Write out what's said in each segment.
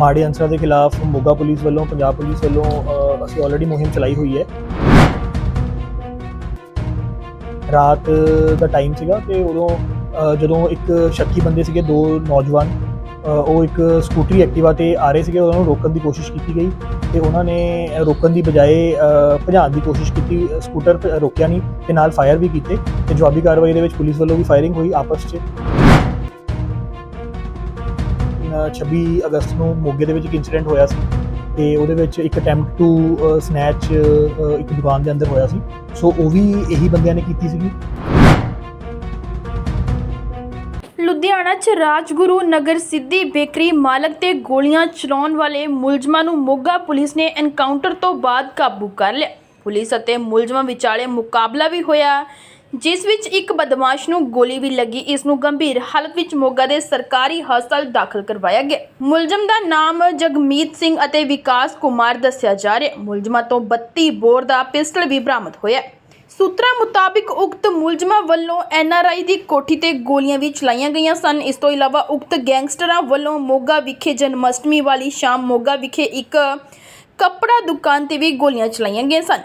ਮਾੜੇ ਅਨਸਰਾਂ ਦੇ ਖਿਲਾਫ ਮੋਗਾ ਪੁਲਿਸ ਵੱਲੋਂ, ਪੰਜਾਬ ਪੁਲਿਸ ਵੱਲੋਂ ਅਸੀਂ ਆਲਰੇਡੀ ਮੁਹਿੰਮ ਚਲਾਈ ਹੋਈ ਹੈ। ਰਾਤ ਦਾ ਟਾਈਮ ਸੀਗਾ ਤੇ ਉਦੋਂ ਜਦੋਂ ਇੱਕ ਸ਼ੱਕੀ ਬੰਦੇ ਸੀਗੇ, ਦੋ ਨੌਜਵਾਨ ਉਹ ਇੱਕ ਸਕੂਟਰੀ ਐਕਟਿਵਾ ਤੇ ਆ ਰਹੇ ਸੀਗੇ, ਉਹਨਾਂ ਨੂੰ ਰੋਕਣ ਦੀ ਕੋਸ਼ਿਸ਼ ਕੀਤੀ ਗਈ ਤੇ ਉਹਨਾਂ ਨੇ ਰੋਕਣ ਦੀ ਬਜਾਏ ਭਜਾਉਣ ਦੀ ਕੋਸ਼ਿਸ਼ ਕੀਤੀ। ਸਕੂਟਰ ਰੋਕਿਆ ਨਹੀਂ ਤੇ ਨਾਲ ਫਾਇਰ ਵੀ ਕੀਤੇ ਤੇ ਜਵਾਬੀ ਕਾਰਵਾਈ ਦੇ ਵਿੱਚ ਪੁਲਿਸ ਵੱਲੋਂ ਵੀ ਫਾਇਰਿੰਗ ਹੋਈ ਆਪਸ 'ਚ। 26 ਅਗਸਤ ਨੂੰ ਮੋਗੇ ਦੇ ਵਿੱਚ ਇੱਕ ਇਨਸੀਡੈਂਟ ਹੋਇਆ ਸੀ ਤੇ ਉਹਦੇ ਵਿੱਚ ਇੱਕ ਅਟੈਂਪਟ ਟੂ ਸਨੈਚ ਇੱਕ ਦੁਕਾਨ ਦੇ ਅੰਦਰ ਹੋਇਆ ਸੀ। ਸੋ ਉਹ ਵੀ ਇਹੀ ਬੰਦਿਆਂ ਨੇ ਕੀਤੀ ਸੀਗੀ। ਲੁਧਿਆਣਾ 'ਚ ਰਾਜਗੁਰੂ ਨਗਰ ਸਿੱਧੀ ਬੇਕਰੀ ਮਾਲਕ ਤੇ ਗੋਲੀਆਂ ਚਲਾਉਣ ਵਾਲੇ ਮੁਲਜ਼ਮਾਂ ਨੂੰ ਮੋਗਾ ਪੁਲਿਸ ਨੇ ਐਨਕਾਊਂਟਰ ਤੋਂ ਬਾਅਦ ਕਾਬੂ ਕਰ ਲਿਆ। ਪੁਲਿਸ ਅਤੇ ਮੁਲਜ਼ਮਾਂ ਵਿਚਾਲੇ ਮੁਕਾਬਲਾ ਵੀ ਹੋਇਆ। ਜਿਸ ਵਿੱਚ ਇੱਕ ਬਦਮਾਸ਼ ਨੂੰ ਗੋਲੀ ਵੀ ਲੱਗੀ। ਇਸ ਨੂੰ ਗੰਭੀਰ ਹਾਲਤ ਵਿੱਚ ਮੋਗਾ ਦੇ ਸਰਕਾਰੀ ਹਸਪਤਾਲ ਦਾਖਲ ਕਰਵਾਇਆ ਗਿਆ। ਮੁਲਜ਼ਮ ਦਾ ਨਾਮ ਜਗਮੀਤ ਸਿੰਘ ਅਤੇ ਵਿਕਾਸ ਕੁਮਾਰ ਦੱਸਿਆ ਜਾ ਰਿਹਾ ਮੁਲਜ਼ਮਾਂ ਤੋਂ 32 ਬੋਰ ਦਾ ਪਿਸਟਲ ਵੀ ਬਰਾਮਦ ਹੋਇਆ ਸੂਤਰਾਂ ਮੁਤਾਬਿਕ ਉਕਤ ਮੁਲਜ਼ਮਾਂ ਵੱਲੋਂ ਐਨਆਰਆਈ ਦੀ ਕੋਠੀ ਤੇ ਗੋਲੀਆਂ ਵੀ ਚਲਾਈਆਂ ਗਈਆਂ ਸਨ। ਇਸ ਤੋਂ ਇਲਾਵਾ ਉਕਤ ਗੈਂਗਸਟਰਾਂ ਵੱਲੋਂ ਮੋਗਾ ਵਿਖੇ ਜਨਮਸ਼ਟਮੀ ਵਾਲੀ ਸ਼ਾਮ ਮੋਗਾ ਵਿਖੇ ਇੱਕ ਕੱਪੜਾ ਦੁਕਾਨ ਤੇ ਵੀ ਗੋਲੀਆਂ ਚਲਾਈਆਂ ਗਈਆਂ ਸਨ।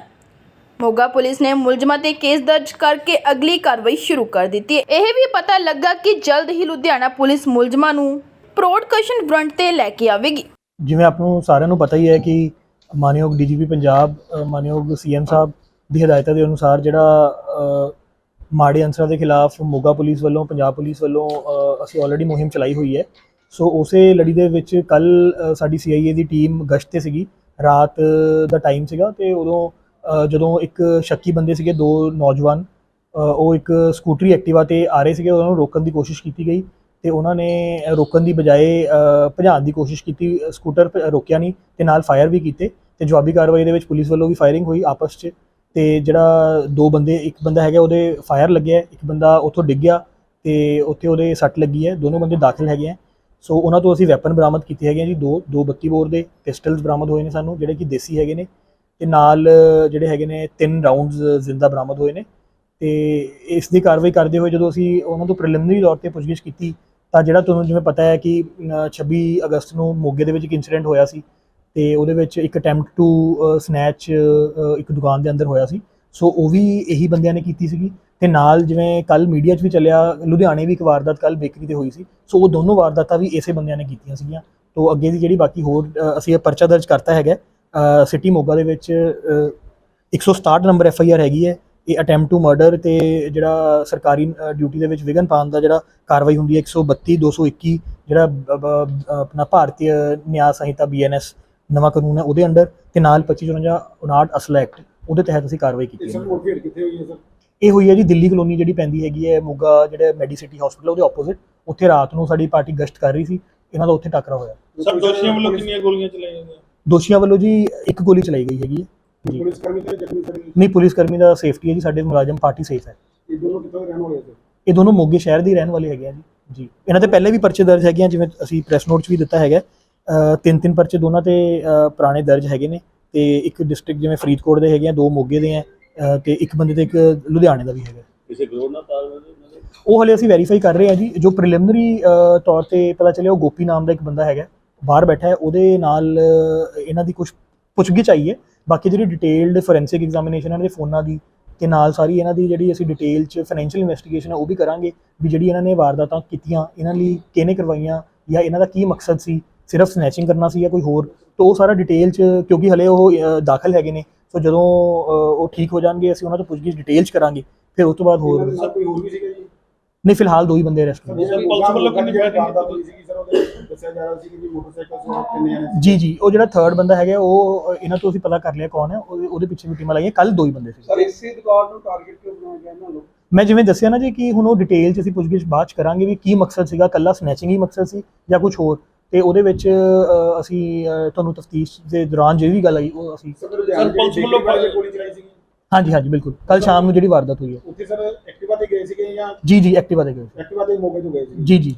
ਮੋਗਾ ਪੁਲਿਸ ਨੇ ਮੁਲਜ਼ਮਾਂ ਤੇ ਕੇਸ ਦਰਜ ਕਰਕੇ ਅਗਲੀ ਕਾਰਵਾਈ ਸ਼ੁਰੂ ਕਰ ਦਿੱਤੀ। ਹੈ ਇਹ ਵੀ ਪਤਾ ਲੱਗਾ ਕਿ ਜਲਦ ਹੀ ਲੁਧਿਆਣਾ ਪੁਲਿਸ ਮੁਲਜ਼ਮਾਂ ਨੂੰ ਪ੍ਰੋਡਕਸ਼ਨ ਫਰੰਟ ਤੇ ਲੈ ਕੇ ਆਵੇਗੀ। ਜਿਵੇਂ ਆਪ ਨੂੰ ਸਾਰਿਆਂ ਨੂੰ ਪਤਾ ਹੀ ਹੈ ਕਿ ਮਾਨਯੋਗ ਡੀਜੀਪੀ ਪੰਜਾਬ ਮਾਨਯੋਗ ਸੀਐਮ ਸਾਹਿਬ ਦੀ ਹਦਾਇਤਾਂ ਦੇ ਅਨੁਸਾਰ ਜਿਹੜਾ ਮਾੜੇ ਅਨਸਰਾਂ ਦੇ ਖਿਲਾਫ ਮੋਗਾ ਪੁਲਿਸ ਵੱਲੋਂ, ਪੰਜਾਬ ਪੁਲਿਸ ਵੱਲੋਂ ਅਸੀਂ ਆਲਰੇਡੀ ਮੁਹਿੰਮ ਚਲਾਈ ਹੋਈ ਹੈ। ਸੋ ਉਸੇ ਲੜੀ ਦੇ ਵਿੱਚ ਕੱਲ ਸਾਡੀ ਸੀਆਈਏ ਦੀ ਟੀਮ ਗਸ਼ਤ ਤੇ ਸੀਗੀ। ਰਾਤ ਦਾ ਟਾਈਮ ਸੀਗਾ ਤੇ ਉਦੋਂ ਜਦੋਂ ਇੱਕ ਸ਼ੱਕੀ ਬੰਦੇ ਸੀਗੇ, ਦੋ ਨੌਜਵਾਨ ਉਹ ਇੱਕ ਸਕੂਟਰੀ ਐਕਟਿਵਾ ਤੇ ਆ ਰਹੇ ਸੀਗੇ, ਉਹਨਾਂ ਨੂੰ ਰੋਕਣ ਦੀ ਕੋਸ਼ਿਸ਼ ਕੀਤੀ ਗਈ ਤੇ ਉਹਨਾਂ ਨੇ ਰੋਕਣ ਦੀ ਬਜਾਏ ਭਜਾਉਣ ਦੀ ਕੋਸ਼ਿਸ਼ ਕੀਤੀ, ਸਕੂਟਰ ਰੋਕਿਆ ਨਹੀਂ ਤੇ ਨਾਲ ਫਾਇਰ ਵੀ ਕੀਤੇ ਤੇ ਜਵਾਬੀ ਕਾਰਵਾਈ ਦੇ ਵਿੱਚ ਪੁਲਿਸ ਵੱਲੋਂ ਵੀ ਫਾਇਰਿੰਗ ਹੋਈ ਆਪਸ 'ਚ ਤੇ ਜਿਹੜਾ ਦੋ ਬੰਦੇ, ਇੱਕ ਬੰਦਾ ਹੈਗਾ ਉਹਦੇ ਫਾਇਰ ਲੱਗਿਆ ਇੱਕ ਬੰਦਾ ਉੱਥੋਂ ਡਿੱਗ ਗਿਆ ਤੇ ਉੱਥੇ ਉਹਦੇ ਸੱਟ ਲੱਗੀ ਹੈ, ਦੋਨੋਂ ਬੰਦੇ ਦਾਖਲ ਹੈਗੇ ਆ। ਸੋ ਉਹਨਾਂ ਤੋਂ ਅਸੀਂ ਵੈਪਨ ਬਰਾਮਦ ਕੀਤੇ ਹੈਗੇ ਆ ਜੀ, ਦੋ ਦੋ 32 ਬੋਰ ਦੇ ਪਿਸਟਲਸ ਬਰਾਮਦ ਹੋਏ ਨੇ ਸਾਨੂੰ, ਜਿਹੜੇ ਕਿ ਦੇਸੀ ਹੈਗੇ ਨੇ। ਤੇ ਨਾਲ ਜਿਹੜੇ ਹੈਗੇ ਨੇ ਤਿੰਨ ਰਾਉਂਡਸ ਜ਼ਿੰਦਾ ਬਰਾਮਦ ਹੋਏ ਨੇ। ਤੇ ਇਸ ਦੀ ਕਾਰਵਾਈ ਕਰਦੇ ਹੋਏ ਜਦੋਂ ਅਸੀਂ ਉਹਨਾਂ ਤੋਂ ਪ੍ਰੀਲਿਮਿਨਰੀ ਤੌਰ ਤੇ ਪੁੱਛਗਿੱਛ ਕੀਤੀ ਤਾਂ ਜਿਹੜਾ ਤੁਹਾਨੂੰ ਜਿਵੇਂ ਪਤਾ ਹੈ ਕਿ ਅ, 26 ਅਗਸਤ ਨੂੰ ਮੋਗੇ ਦੇ ਵਿੱਚ ਇੱਕ ਇਨਸੀਡੈਂਟ ਹੋਇਆ ਸੀ ਤੇ ਉਹਦੇ ਵਿੱਚ ਇੱਕ ਅਟੈਂਪਟ ਟੂ ਸਨੈਚ ਇੱਕ ਦੁਕਾਨ ਦੇ ਅੰਦਰ ਹੋਇਆ ਸੀ। ਸੋ ਉਹ ਵੀ ਇਹੀ ਬੰਦਿਆਂ ਨੇ ਕੀਤੀ ਸੀਗੀ ਤੇ ਨਾਲ ਜਿਵੇਂ ਕੱਲ ਮੀਡੀਆ 'ਚ ਵੀ ਚੱਲਿਆ ਲੁਧਿਆਣੇ ਵੀ ਇੱਕ ਵਾਰਦਾਤ ਕੱਲ ਬੇਕਰੀ ਤੇ ਹੋਈ ਸੀ। ਸੋ ਉਹ ਦੋਨੋਂ ਵਾਰਦਾਤਾਂ ਵੀ ਇਸੇ ਬੰਦਿਆਂ ਨੇ ਕੀਤੀਆਂ ਸੀਗੀਆਂ। ਤੋਂ ਅੱਗੇ ਦੀ ਜਿਹੜੀ ਬਾਕੀ ਹੋਰ ਅਸੀਂ ਇਹ ਪਰਚਾ ਦਰਜ ਕਰਤਾ ਹੈਗਾ ਸਿਟੀ ਮੋਗਾ ਦੇ ਵਿੱਚ ਅ, 167 ਨੰਬਰ ਐਫ ਆਈ ਆਰ ਹੈਗੀ ਹੈ। ਇਹ ਅਟੈਂਪਟ ਟੂ ਮਰਡਰ ਤੇ ਜਿਹੜਾ ਸਰਕਾਰੀ ਡਿਊਟੀ ਦੇ ਵਿੱਚ ਵਿਗਨ ਪਾਉਣ ਦਾ ਜਿਹੜਾ ਕਾਰਵਾਈ ਹੁੰਦੀ ਹੈ 132 221 ਜਿਹੜਾ ਬ- ਬ- ਆਪਣਾ ਭਾਰਤੀ ਨਿਆਂ ਸੰਹਿਤਾ ਬੀਐਨਐਸ ਨਵਾਂ ਕਾਨੂੰਨ ਹੈ ਉਹਦੇ ਅੰਡਰ ਤੇ ਨਾਲ 2554 59 ਅਸਲਾ ਐਕਟ ਉਹਦੇ ਤਹਿਤ ਅਸੀਂ ਕਾਰਵਾਈ ਕੀਤੀ ਇਹ ਹੈ। ਸਰ ਮੁਠਭੇੜ ਕਿੱਥੇ ਹੋਈ ਹੈ ਸਰ? ਇਹ ਹੋਈ ਹੈ ਜੀ ਦਿੱਲੀ ਕਲੋਨੀ ਜਿਹੜੀ ਪੈਂਦੀ ਹੈਗੀ ਹੈ ਮੋਗਾ ਜਿਹੜੇ ਮੈਡੀਸਿਟੀ ਹਸਪੀਟਲ ਉਹਦੇ ਆਪੋਜ਼ਿਟ ਉੱਥੇ ਰਾਤ ਨੂੰ ਸਾਡੀ ਪਾਰਟੀ ਗਸ਼ਤ ਕਰ ਰਹੀ ਸੀ ਇਹਨਾਂ ਦਾ ਉੱਥੇ ਟੱਕਰਾ ਹੋਇਆ। ਸਰ ਦੋਸ਼ੀਆਂ ਵੱਲੋਂ ਕਿੰਨੀਆਂ ਗੋਲੀਆਂ ਚਲਾਈਆਂ ਗਈਆਂ? ਦੋਸ਼ੀਆਂ ਵੱਲੋਂ ਜੀ ਇੱਕ ਗੋਲੀ ਚਲਾਈ ਗਈ ਹੈਗੀ ਹੈ। ਜੀ। ਪੁਲਿਸ ਕਰਮੀ ਤੇ ਜ਼ਖਮੀ ਸਰ ਨਹੀਂ ਪੁਲਿਸ ਕਰਮੀ ਦਾ ਸੇਫਟੀ ਹੈ ਜੀ ਸਾਡੇ ਮੁਲਾਜ਼ਮ ਪਾਰਟੀ ਸੇਫ ਹੈ। ਇਹ ਦੋਨੋਂ ਕਿੱਥੋਂ ਦੇ ਰਹਿਣ ਵਾਲੇ ਸਰ ਇਹ ਦੋਨੋਂ ਮੋਗੇ ਸ਼ਹਿਰ ਦੇ ਹੀ ਰਹਿਣ ਵਾਲੇ ਹੈਗੇ ਆ ਜੀ। ਜੀ। ਇਹਨਾਂ ਤੇ ਪਹਿਲੇ ਵੀ ਪਰਚੇ ਦਰਜ ਹੈਗੇ ਆ ਜਿਵੇਂ ਅਸੀਂ ਪ੍ਰੈਸ ਨੋਟ 'ਚ ਵੀ ਦਿੱਤਾ ਹੈਗਾ। ਅ, ਤਿੰਨ ਤਿੰਨ ਪਰਚੇ ਦੋਨਾਂ ਤੇ ਪੁਰਾਣੇ ਦਰਜ ਹੈਗੇ ਨੇ। ਤੇ ਇੱਕ ਡਿਸਟ੍ਰਿਕਟ ਜਿਵੇਂ ਫਰੀਦਕੋਟ ਦੇ ਹੈਗੇ ਆ ਦੋ ਮੋਗੇ ਦੇ ਆ ਤੇ ਇੱਕ ਬੰਦੇ ਤੇ ਇੱਕ ਲੁਧਿਆਣੇ ਦਾ ਵੀ ਹੈਗਾ। ਕਿਸੇ ਗਰੋਹ ਨਾਲ ਤਾਲਮੇਲ ਉਹ ਹਲੇ ਅਸੀਂ ਵੈਰੀਫਾਈ ਕਰ ਰਹੇ ਹਾਂ ਜੀ। ਜੋ ਪ੍ਰੀਲਿਮਿਨਰੀ ਤੌਰ ਤੇ ਪਤਾ ਚੱਲਿਆ ਉਹ ਗੋਪੀ ਨਾਮ ਦਾ ਇੱਕ ਬੰਦਾ ਹੈਗਾ। ਬਾਹਰ ਬੈਠਾ ਹੈ ਉਹਦੇ ਨਾਲ ਇਹਨਾਂ ਦੀ ਕੁਝ ਪੁੱਛਗਿੱਛ ਆਈ ਹੈ। ਬਾਕੀ ਜਿਹੜੀ ਡਿਟੇਲਡ ਫੋਰੈਂਸਿਕ ਐਗਜ਼ਾਮੀਨੇਸ਼ਨ ਇਹਨਾਂ ਦੇ ਫੋਨਾਂ ਦੀ ਤੇ ਨਾਲ ਸਾਰੀ ਇਹਨਾਂ ਦੀ ਜਿਹੜੀ ਅਸੀਂ ਡਿਟੇਲ ਚ ਫਾਈਨੈਂਸ਼ੀਅਲ ਇਨਵੈਸਟੀਗੇਸ਼ਨ ਹੈ ਉਹ ਵੀ ਕਰਾਂਗੇ ਵੀ ਜਿਹੜੀ ਇਹਨਾਂ ਨੇ ਵਾਰਦਾਤਾਂ ਕੀਤੀਆਂ ਇਹਨਾਂ ਲਈ ਕਿਹਨੇ ਕਰਵਾਈਆਂ ਜਾਂ ਇਹਨਾਂ ਦਾ ਕੀ ਮਕਸਦ ਸੀ ਸਿਰਫ ਸਨੈਚਿੰਗ ਕਰਨਾ ਸੀ ਜਾਂ ਕੋਈ ਹੋਰ ਤਾਂ ਉਹ ਸਾਰਾ ਡਿਟੇਲ ਚ ਕਿਉਂਕਿ ਹਲੇ ਉਹ ਦਾਖਲ ਹੈਗੇ ਨੇ ਸੋ ਜਦੋਂ ਉਹ ਠੀਕ ਹੋ ਜਾਣਗੇ ਅਸੀਂ ਉਹਨਾਂ ਤੋਂ ਪੁੱਛਗਿੱਛ ਡਿਟੇਲ ਚ ਕਰਾਂਗੇ ਫਿਰ ਉਸ ਤੋਂ ਬਾਅਦ ਹੋਰ ਦੇ ਸਰ ਕੋਈ ਹੋਰ ਵੀ ਸੀਗਾ ਜੀ? ਨਹੀਂ ਫਿਲਹਾਲ ਦੋ ਹੀ ਬੰਦੇ ਅਰੈਸਟ ਹੋਏ। ਸਰ, ਪੁਲਿਸ ਵੱਲੋਂ ਕਿੰਨੀ fighting ਦੱਸਿਆ ਜਾ ਰਿਹਾ ਸੀ ਕਿ ਜੀ ਮੋਟਰਸਾਈਕਲ ਸਵਾਰ ਕਿੰਨੇ ਜਣੇ ਸੀ? ਜੀ ਜੀ ਉਹ ਜਿਹੜਾ ਥਰਡ ਬੰਦਾ ਹੈਗਾ ਉਹ ਇਹਨਾਂ ਤੋਂ ਅਸੀਂ ਪਤਾ ਕਰ ਲਿਆ ਕੌਣ ਹੈ ਉਹਦੇ ਉਹਦੇ ਪਿੱਛੇ ਵੀ ਟੀਮਾਂ ਲਾਈਆਂ ਕੱਲ ਦੋ ਹੀ ਬੰਦੇ ਸੀ। ਸਰ ਇਸੇ ਦੁਕਾਨ ਨੂੰ ਟਾਰਗੇਟ ਕਿਉਂ ਬਣਾਇਆ ਗਿਆ ਇਹਨਾਂ ਨੂੰ? ਮੈਂ ਜਿਵੇਂ ਦੱਸਿਆ ਨਾ ਜੀ ਕਿ ਹੁਣ ਉਹ ਡਿਟੇਲ ਚ ਅਸੀਂ ਪੁੱਛਗਿੱਛ ਬਾਅਦ ਚ ਕਰਾਂਗੇ ਵੀ ਕੀ ਮਕਸਦ ਸੀਗਾ ਕੱਲਾ ਸਨੈਚਿੰਗ ਹੀ ਮਕਸਦ ਸੀ ਜਾਂ ਕੁਝ ਹੋਰ? ਤੇ ਉਹਦੇ ਵਿੱਚ ਅ, ਅਸੀਂ ਅ, ਤੁਹਾਨੂੰ ਤਫਤੀਸ਼ ਦੇ ਦੌਰਾਨ ਜਿਹੜੀ ਵੀ ਗੱਲ ਆਈ ਉਹ ਅਸੀਂ ਸਰ ਪੁਲਿਸ ਵੱਲੋਂ ਗੋਲੀ ਚਲਾਈ ਸੀਗੀ। ਹਾਂਜੀ ਹਾਂਜੀ ਬਿਲਕੁਲ। ਕੱਲ ਸ਼ਾਮ ਨੂੰ ਜਿਹੜੀ ਵਾਰਦਾਤ ਹੋਈ ਹੈ। ਉੱਥੇ ਸਰ ਐਕਟਿਵਾ ਤੇ ਗਏ ਸੀਗੇ ਜਾਂ ਜੀ ਜੀ ਐਕਟਿਵਾ ਦੇ ਗਏ ਸੀ। ਐਕਟਿਵਾ ਤੇ ਮੋਗੇ ਤੋਂ ਗਏ ਸੀ ਜੀ ਜੀ ਜੀ।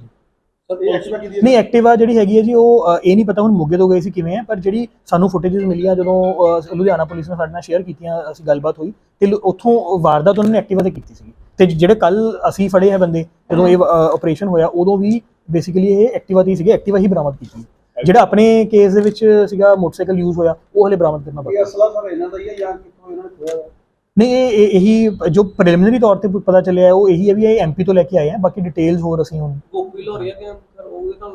ਨਹੀਂ ਐਕਟਿਵਾ ਜਿਹੜੀ ਹੈਗੀ ਹੈ ਜੀ ਉਹ ਇਹ ਨਹੀਂ ਪਤਾ ਹੁਣ ਮੁੱਗੇ ਤੋਂ ਗਏ ਸੀ ਕਿਵੇਂ ਹੈ ਪਰ ਜਿਹੜੀ ਸਾਨੂੰ ਫੁਟੇजेस ਮਿਲੀਆਂ ਜਦੋਂ ਲੁਧਿਆਣਾ ਪੁਲਿਸ ਨੇ ਸਾਡੇ ਨਾਲ ਸ਼ੇਅਰ ਕੀਤੀਆਂ ਅਸੀਂ ਗੱਲਬਾਤ ਹੋਈ ਤੇ ਉੱਥੋਂ ਵਾਰਦਾਤ ਉਹਨਾਂ ਨੇ ਐਕਟਿਵਾ ਤੇ ਕੀਤੀ ਸੀ ਤੇ ਜਿਹੜੇ ਕੱਲ ਅਸੀਂ ਫੜੇ ਹੈ ਬੰਦੇ ਜਦੋਂ ਇਹ ਆਪਰੇਸ਼ਨ ਹੋਇਆ ਉਦੋਂ ਵੀ ਬੇਸਿਕਲੀ ਇਹ ਐਕਟਿਵਾ ਦੀ ਸੀਗੇ ਐਕਟਿਵਾ ਹੀ ਬਰਾਮਦ ਕੀਤੀ ਜਿਹੜਾ ਆਪਣੇ ਕੇਸ ਦੇ ਵਿੱਚ ਸੀਗਾ ਮੋਟਰਸਾਈਕਲ ਯੂਜ਼ ਹੋਇਆ ਉਹ ਹਲੇ ਬਰਾਮਦ ਕਰਨਾ ਬਾਕੀ ਹੈ। ਅਸਲਾ ਸਰ ਇਹਨਾਂ ਦਾ ਹੀ ਹੈ ਜਾਂ ਕਿੱਥੋਂ ਇਹਨਾਂ ਨੇ ਖੋਇਆ ਨਹੀਂ ਇਹ ਇਹੀ ਜੋ ਪ੍ਰੀਲਿਮਿਨਰੀ ਤੌਰ ਤੇ ਪਤਾ ਚੱਲਿਆ ਉਹ ਇਹੀ ਹੈ ਵੀ ਇਹ ਐਮਪੀ ਤੋਂ ਲੈ ਕੇ ਆਏ ਆ ਬਾਕੀ ਡਿਟੇਲਸ ਹੋਰ ਅਸੀਂ ਹੁਣ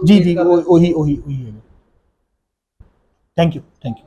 ਜੀ ਜੀ ਉਹੀ ਉਹੀ ਉਹੀ ਹੈ ਥੈਂਕ ਯੂ ਥੈਂਕ ਯੂ